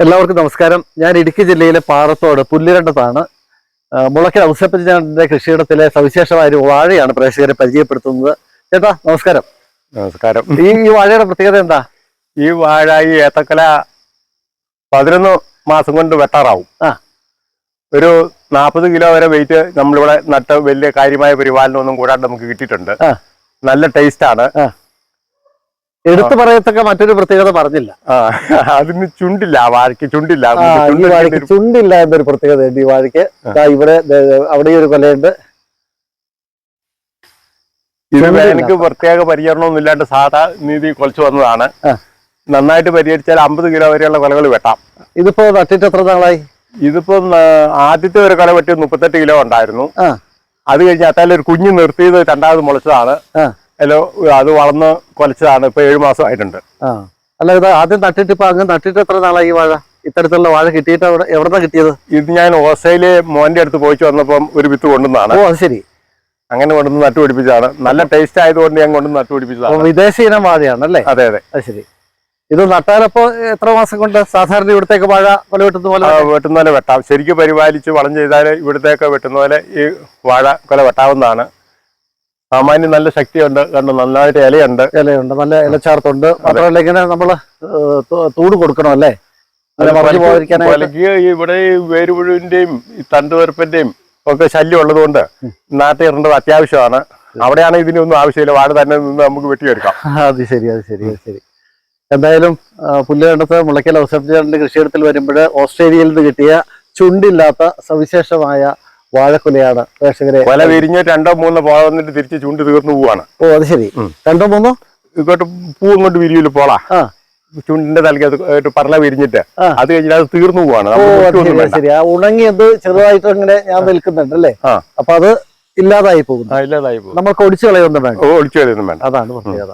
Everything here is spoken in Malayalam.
എല്ലാവർക്കും നമസ്കാരം. ഞാൻ ഇടുക്കി ജില്ലയിലെ പാറത്തോട് പുല്ലിരണ്ടത്താണ്. മുളയ്ക്കൽ ഔസപ്പച്ചന്റെ കൃഷിയിടത്തിലെ സവിശേഷമായ ഒരു വാഴയാണ് പ്രേക്ഷകരെ പരിചയപ്പെടുത്തുന്നത്. ചേട്ടാ നമസ്കാരം. നമസ്കാരം. ഈ ഈ വാഴയുടെ പ്രത്യേകത എന്താ? ഈ വാഴ ഈ ഏത്തക്കല പതിനൊന്ന് മാസം കൊണ്ട് വെട്ടാറാവും. ആ. ഒരു നാൽപ്പത് കിലോ വരെ വെയിറ്റ് നമ്മളിവിടെ നട്ട് വലിയ കാര്യമായ പരിപാലനം ഒന്നും കൂടാണ്ട് നമുക്ക് കിട്ടിയിട്ടുണ്ട്. നല്ല ടേസ്റ്റ് ആണ്. എടുത്തു പറയത്തക്ക മറ്റൊരു പ്രത്യേകത പറഞ്ഞില്ല. അതിന് ചുണ്ടില്ല വാഴയ്ക്ക് ചുണ്ടില്ല. വാഴയ്ക്ക് ചുണ്ടില്ല എന്നൊരു പ്രത്യേകതയുണ്ട് ഈ വാഴയ്ക്ക്. ഇവിടെ അവിടെ ഒരു കൊലയുണ്ട്. എനിക്ക് പ്രത്യേക പരിചരണമൊന്നും ഇല്ലാണ്ട് സാധാ നീതി കൊലച്ചു വന്നതാണ്. നന്നായിട്ട് പരിഹരിച്ചാൽ അമ്പത് കിലോ വരെയുള്ള കൊലകൾ വെട്ടാം. ഇതിപ്പോ നട്ടിട്ട് എത്ര നാളായി? ഇതിപ്പോ ആദ്യത്തെ ഒരു കൊല വെട്ടി മുപ്പത്തെട്ട് കിലോ ഉണ്ടായിരുന്നു. അത് കഴിഞ്ഞ് അത്താലും ഒരു കുഞ്ഞ് നിർത്തിയത് രണ്ടാമത് മുളച്ചതാണ്. ഹലോ അത് വളർന്ന് കൊലച്ചതാണ്. ഇപ്പൊ ഏഴു മാസം ആയിട്ടുണ്ട്. അല്ല ഇത് ആദ്യം നട്ടിട്ട് ഇപ്പൊ അങ്ങ് നട്ടിട്ട് എത്ര നാളായി ഈ വാഴ? ഇത്തരത്തിലുള്ള വാഴ കിട്ടിയിട്ട് അവിടെ എവിടെന്നാ കിട്ടിയത്? ഇത് ഞാൻ ഓസ്ട്രേലിയ മോന്റെ അടുത്ത് പോയിച്ചു വന്നപ്പം ഒരു വിത്ത് കൊണ്ടുവന്നാണ് ഓ അത് ശരി. അങ്ങനെ കൊണ്ടുവന്ന് നട്ടുപിടിപ്പിച്ചതാണ് നല്ല ടേസ്റ്റ് ആയതുകൊണ്ട് ഞാൻ കൊണ്ടുവന്ന് നട്ടു നട്ടുപിടിപ്പിച്ചതാണ് വിദേശ ഇനം വാഴയാണ് അല്ലേ അതെ അതെ. അത് ശരി. ഇത് നട്ടാലപ്പോ എത്ര മാസം കൊണ്ട് സാധാരണ ഇവിടത്തേക്ക് വാഴ പോലെ വെട്ടുന്ന പോലെ വെട്ടുന്ന പോലെ വെട്ടാം. ശരിക്കും പരിപാലിച്ച് വളം ചെയ്താൽ ഇവിടത്തേക്ക് വെട്ടുന്ന പോലെ ഈ വാഴ കൊല വെട്ടാവുന്നതാണ്. സാമാന്യം നല്ല ശക്തിയുണ്ട് കണ്ട്? നന്നായിട്ട് ഇലയുണ്ട്. ഇലയുണ്ട് നല്ല ഇലച്ചാർത്തുണ്ട്. മാത്രമല്ല ഇങ്ങനെ നമ്മൾ തൂട് കൊടുക്കണം അല്ലേ? ഇവിടെ ഈ വേരുപുഴുവിന്റെയും ഈ തണ്ടുവെറുപ്പിന്റെയും ഒക്കെ ശല്യം ഉള്ളതുകൊണ്ട് നാട്ടിൽ ഇടേണ്ടത് അത്യാവശ്യമാണ്. അവിടെയാണ് ഇതിനൊന്നും ആവശ്യമില്ല. വാഴ തന്നെ നിന്ന് നമുക്ക് വെട്ടിയെടുക്കാം. അത് ശരി അത് ശരി അത് ശരി. എന്തായാലും പുല്ലുകണ്ടത്ത് മുളയ്ക്കൽ അവസരത്തിൽ കൃഷിയിടത്തിൽ വരുമ്പോൾ ഓസ്ട്രേലിയയിൽ നിന്ന് കിട്ടിയ ചുണ്ടില്ലാത്ത സവിശേഷമായ വാഴക്കുലയാണ് പ്രേക്ഷകരെ. വല വിരിഞ്ഞ് രണ്ടോ മൂന്നോ പോള വന്നിട്ട് തിരിച്ച് ചൂണ്ടി തീർന്നു പോവാണ്. ഓ അത് ശരി. രണ്ടോ മൂന്നോ? ഇങ്ങോട്ട് പൂ ഇങ്ങോട്ട് വിരിയൂല പോളാ? ചുണ്ടിന്റെ തലക്ക് പറല വിരിഞ്ഞിട്ട് അത് കഴിഞ്ഞിട്ട് അത് തീർന്നു പോവാണ്. ശരി ആ ഉണങ്ങിയത് ചെറുതായിട്ട് അങ്ങനെ ഞാൻ നിൽക്കുന്നുണ്ട് അല്ലേ? അപ്പൊ അത് ഇല്ലാതായി പോകുന്നു. ആ, ഇല്ലാതായി പോകും നമ്മൾക്ക് ഒടിച്ചു കളയൊന്നും വേണ്ട. ഒളിച്ചു കളയൊന്നും വേണ്ട. അതാണ് പ്രത്യേകത.